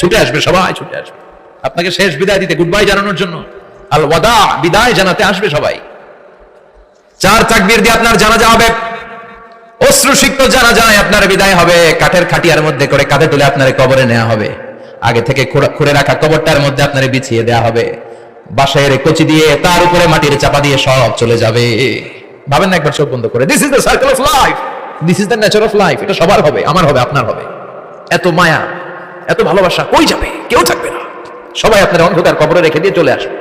ছুটে আসবে, সবাই ছুটে আসবে। আপনাকে শেষ বিদায় দিতে গুড বাই জানানোর জন্য। আল ওয়াদা, বিদায় জানাতে আসবে সবাই। চার তাকবীর দিয়ে আপনার জানাজা হবে। অশ্রুসিক্ত জানা যায় আপনার বিদায় হবে। কাঠের খাটিয়ার মধ্যে করে কাঁধে তুলে আপনার কবরে নেওয়া হবে। আগে থেকে খুঁড়ে রাখা কবরটার মধ্যে আপনার বিছিয়ে দেওয়া হবে। বাসায়ের কচি দিয়ে তার উপরে মাটির চাপা দিয়ে সব চলে যাবে। ভাবেন না একবার চোখ বন্ধ করে। This is the circle of life this is the nature of life এটা সবার হবে, আমার হবে, আপনার হবে। এত মায়া। এত ভালোবাসা কই যাবে? কেউ থাকবে না। সবাই আপনার অন্ধকার কবরে রেখে দিয়ে চলে আসবে।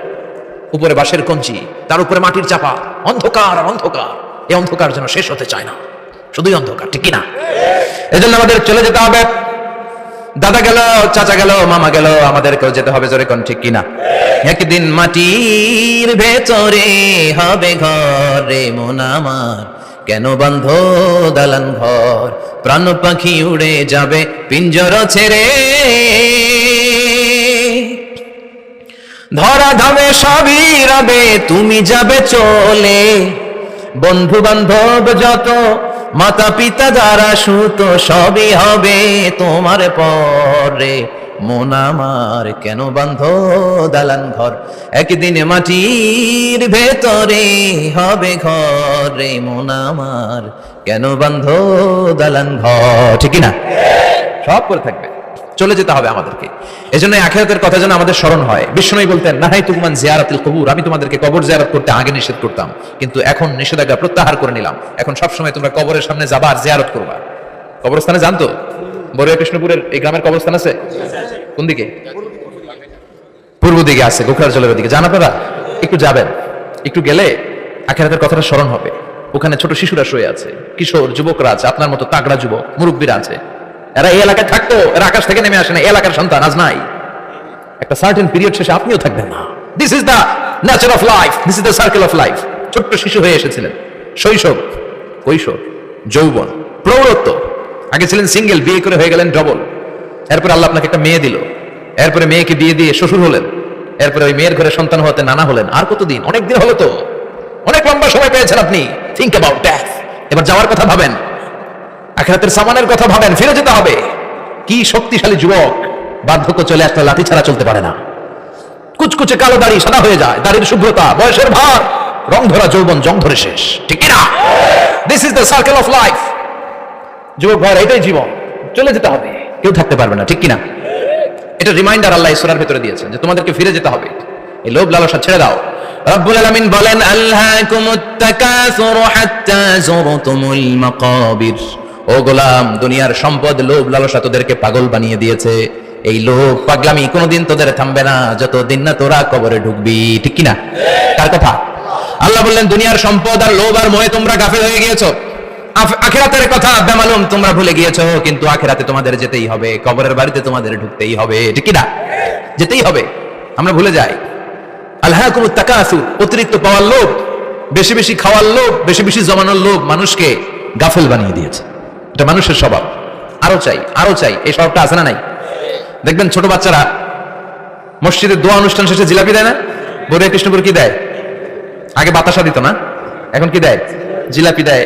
উপরে বাঁশের কঞ্চি, তার উপরে মাটির চাপা, অন্ধকার, আর অন্ধকার। এই অন্ধকার যেন শেষ হতে চায় না। শুধুই অন্ধকার, ঠিক কিনা? এজন্য আমাদের চলে যেতে হবে। দাদা গেল, চাচা গেল, মামা গেল, আমাদেরকেও যেতে হবে জোরে কোন, ঠিক কিনা? একদিন মাটির ভেতরে হবে ঘর মন আমার। কেন বন্ধ দালান ঘর? প্রাণ পাখি উড়ে যাবে, পিঞ্জর ছেড়ে। ধরা ধামে সবই রবে, তুমি যাবে চলে। বন্ধু বান্ধব যত মাতা পিতা যারা সুত, সবই হবে তোমার পরে। মন আমার কেন বান্ধ দালান ঘর? একদিন মাটির ভেতরে হবে ঘর। রে মন আমার কেন বান্ধ দালান ঘর? ঠিক না সব করে থাকবে। চলে যেতে হবে আমাদেরকে। এই এজন্য আখেরাতের কথা যেন আমাদের স্মরণ হয়। বিষ্ণু বলতেন, নাহাই তুকুমান জিয়ারাতুল কবুর। আমি তোমাদেরকে কবর জিয়ারত করতে আগে নিষেধ করতাম। কিন্তু এখন নিষেধাজ্ঞা প্রত্যাহার করে নিলাম। এখন সব সময় তোমরা কবরের সামনে যাবা আর জিয়ারত করবা। কবরস্থানে জানতো বড়ুয়া কৃষ্ণপুরের এই গ্রামের কবরস্থান আছে? কোন দিকে? পূর্ব দিকে আছে, গোখরার জলের দিকে। জান আপনারা, একটু যাবেন। একটু গেলে আখেরাতের কথাটা স্মরণ হবে। ওখানে ছোট শিশুরা শুয়ে আছে। কিশোর যুবকরা আছে, আপনার মতো তাগড়া যুবক, মুরব্বীরা আছে। এরা এই এলাকায় থাকতো, এরা আকাশ থেকে নেমে আসে না এলাকার সন্তান আজ নাই। একটা সার্টেন পিরিয়ড শেষে আপনিও থাকবেন না। This is the nature of life this is the circle of life ছোট্ট শিশু হয়ে এসেছিলেন। শৈশব, কৈশোর, যৌবন, প্রৌঢ়ত্ব। আগে ছিলেন সিঙ্গেল, বিয়ে করে হয়ে গেলেন ডবল এরপরে আল্লাহ আপনাকে একটা মেয়ে দিল। এরপরে মেয়েকে বিয়ে দিয়ে শ্বশুর হলেন। এরপরে ওই মেয়ের ঘরে সন্তান হতে নানা হলেন। আর কতদিন? অনেক দিন হলো তো। অনেক লম্বা সময় পেয়েছেন আপনি। থিঙ্ক অ্যাবাউট ডেথ এবার যাওয়ার কথা ভাবেন। আখেরাতের সামানের কথা ভাবেন। ফিরে যেতে হবে। কি শক্তিশালী যুবক। বার্ধক্য চলে আসলে লাঠি ছাড়া চলতে পারে না। কুচকুচে কালো দাড়ি সাদা হয়ে যায়। দাড়ির শুভ্রতা, বয়সের ভার। রং ধরা যৌবন, জং ধরে শেষ। ঠিক না? This is the circle of life যুবক ভাইয়ের এটাই জীবন। চলে যেতে হবে। কেউ থাকতে পারবে না, ঠিক কিনা? এটা রিমাইন্ডার আল্লাহ ইসরার ভেতরে দিয়েছেন যে তোমাদেরকে ফিরে যেতে হবে। এই লোভ লালসা ছেড়ে দাও। রব্বুল আলামিন বলেন আল্লাহকুমুত তাকাসুরু হাত্তা যুরতুমুল মাকাবির। ও গোলাম, দুনিয়ার সম্পদ, লোভ লালসা তোদেরকে পাগল বানিয়ে দিয়েছে। এই লোভ পাগলামি কোনোদিন তোদের থামবে না, যতদিন না তোরা কবরে ঢুকবি, ঠিক কিনা? কার কথা? আল্লাহ বললেন, দুনিয়ার সম্পদ আর লোভ আর মোহে তোমরা গাফেল হয়ে গিয়েছো। আখেরাতের কথা বেমালুম তোমরা ভুলে গিয়েছো, কিন্তু আখেরাতে তোমাদের যেতেই হবে, কবরের বাড়িতে তোমাদের ঢুকতেই হবে, ঠিক না? যেতেই হবে, আমরা ভুলে যাই। আল্লাহ তাকাসু, অতিরিক্ত পাওয়ার লোভ, বেশি বেশি খাওয়ার লোভ, বেশি বেশি জমানোর লোভ মানুষকে গাফেল বানিয়ে দিয়েছে। এটা মানুষের স্বভাব। আরও চাই আরও চাই, এই স্বভাবটা আছে না নাই? দেখবেন ছোট বাচ্চারা মসজিদের দোয়া অনুষ্ঠান শেষে জিলাপি দেয় না? বোধহয় কৃষ্ণপুর কি দেয়? আগে বাতাসা দিত না? এখন কি দেয়? জিলাপি দেয়।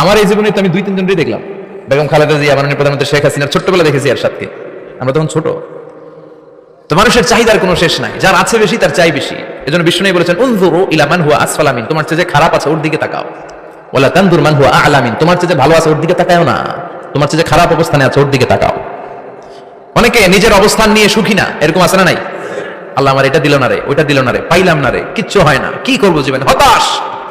আমার এই জীবনে তো আমি দুই তিন জনই দেখলাম। বেগম খালেদা জিয়া, মাননীয় প্রধানমন্ত্রী শেখ হাসিনার ছোট্টবেলা দেখেছি আর সাথে আমরা তখন ছোট। তো মানুষের চাহিদার কোনো শেষ নাই। যার আছে বেশি, তার চাই বেশি। এজন্য বিষ্ণু বলেছেন, উনজুরু ইলা মান হুয়া আসফালামিন তোমার চেয়ে খারাপ আছে, ওর দিকে তাকাও। ওয়ালা তানদুর মান হুয়া আলামিন তোমার চেয়ে ভালো আছে, ওর দিকে তাকাও না। তোমার চেয়ে খারাপ অবস্থানে আছে, ওর দিকে তাকাও। অনেকে নিজের অবস্থান নিয়ে সুখী না। এরকম আছে না নাই? আল্লাহ আমার এটা দিল না রে, ওইটা দিল না রে, পাইলাম না রে, কিচ্ছু হয় না। কি করব জীবনে? হতাশ!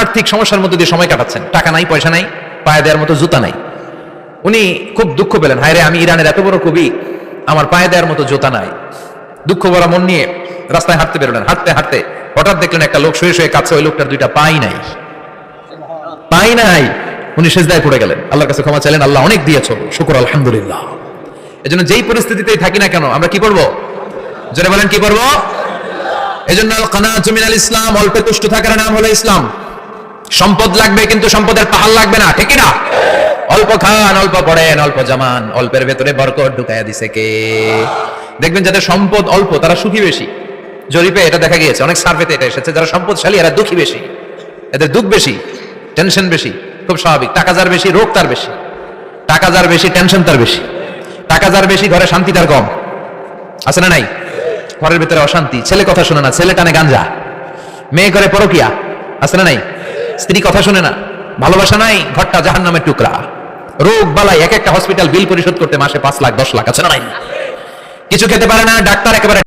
আর্থিক সমস্যার মধ্যে দিয়ে সময় কাটাচ্ছেন। টাকা নাই, পয়সা নাই, পায়ে দেওয়ার মতো জুতা নাই। উনি খুব দুঃখ পেলেন। হায় রে আমি ইরানের এত বড় কবি, আমার পায়ে দেওয়ার মতো জুতা নাই। দুঃখ ভরা মন নিয়ে রাস্তায় হাঁটতে বেরোলেন। হাঁটতে হাঁটতে হঠাৎ দেখলেন একটা লোক শুয়ে শুয়ে কাছে ওই লোকটার দুইটা পাই নাই। পাই নাই। উনি সেজদায় পড়ে গেলেন। আল্লাহর কাছে ক্ষমা চাইলেন। আল্লাহ অনেক দিয়েছ। শুকুর, আলহামদুলিল্লাহ। এজন্য যেই পরিস্থিতিতেই থাকি না কেন, আমরা কি করব জোরে বলেন, কি করব কানাতু মিনাল ইসলাম, অল্পে তুষ্ট থাকার নাম হলো ইসলাম। সম্পদ লাগবে কিন্তু সম্পদের পাহাড় লাগবে না, ঠিক না অল্প খান, অল্প পড়েন, অল্প জামান, অল্পের ভেতরে বরকত ঢুকাইয়া দিছে কে? দেখবেন যাদের সম্পদ অল্প, তারা সুখী বেশি। জরিপে এটা দেখা গিয়েছে, অনেক সার্ভেতে এটা এসেছে, যারা সম্পদশালী, এরা দুঃখী বেশি। এদের দুঃখ বেশি, টেনশন বেশি, খুব স্বাভাবিক। টাকা যার বেশি, রোগ তার বেশি। টাকা যার বেশি, টেনশন তার বেশি। টাকা যার বেশি, ঘরে শান্তি তার কম। আছে না নাই? ঘরের ভিতরে অশান্তি। ছেলে কথা শোনে না, ছেলে টানে গাঞ্জা। মেয়ে করে পরকিয়া। আছে না নাই? স্ত্রী কথা শুনে না, ভালোবাসা নাই, ঘরটা জাহান নামের টুকরা। রোগ বালাই এক একটা হসপিটাল বিল পরিশোধ করতে মাসে পাঁচ লাখ, দশ লাখ আছে না কিছু খেতে পারে না, ডাক্তার একেবারে